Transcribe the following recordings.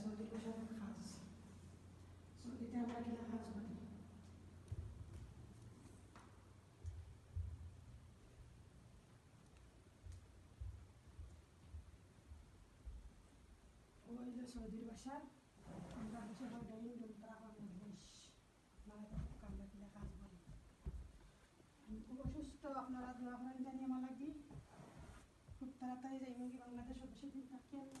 Saudi প্রসাদন খাস সৌদিতে আমরা কিনা খাস বলি ওই যে সৌদির বাসার, আমরা বসে ডাইনিং রুম তারা আমার বেশ মানে আমরা কিনা খাস বলি খুব অসুস্থ, আপনারা দোয়া করেন জানি আমার লাগি। খুব তাড়াতাড়ি যাইব বাংলাদেশ অবশ্যই থাকি আমি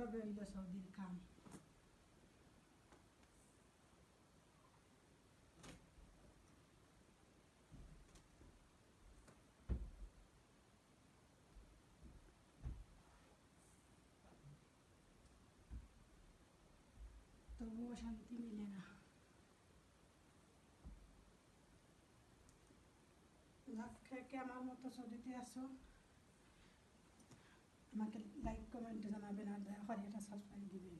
এইভাবে হইল সৌদির কাম তবুও শান্তি মিলে না যাক কে আমার মতো সৌদিতে আসো আমাকে এটা সাবস্ক্রাইব দিবেন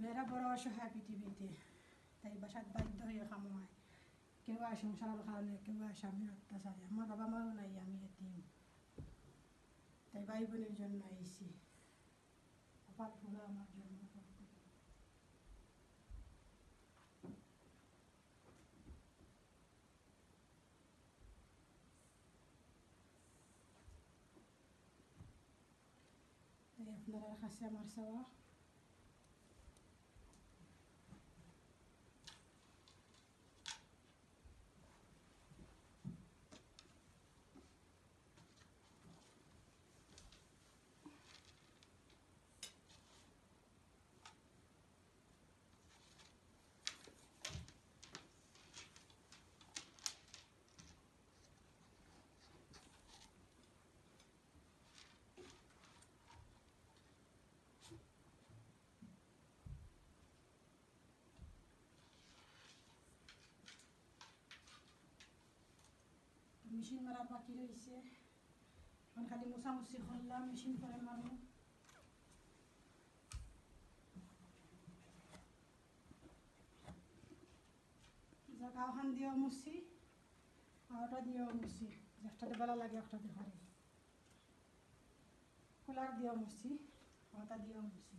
মেয়েরা বড় অসহায় পৃথিবীতে, তাই বাসাত বাধ্য হয়ে খামোয় কেউ আর সংসারের কারণে কেউ আর স্বামীর অত্যাচারে আমার বাবা মাও নাই, আমি এতিম। তাই ভাই বোনের জন্য আইসি কপাল ফুলা আমার জন্য তাই আপনারা কাছে মেশিন মারা বাকি রয়েছে এখন খালি মোছামুছি করলাম, মেশিন করে মারবো। গাওখান দিয়েও মুছি আর ওটা দিয়েও মুছি। একটাতে বেলা লাগে একটাতে ঘরে কুলার দিয়েও মুছি ওটা দিয়েও মুছি।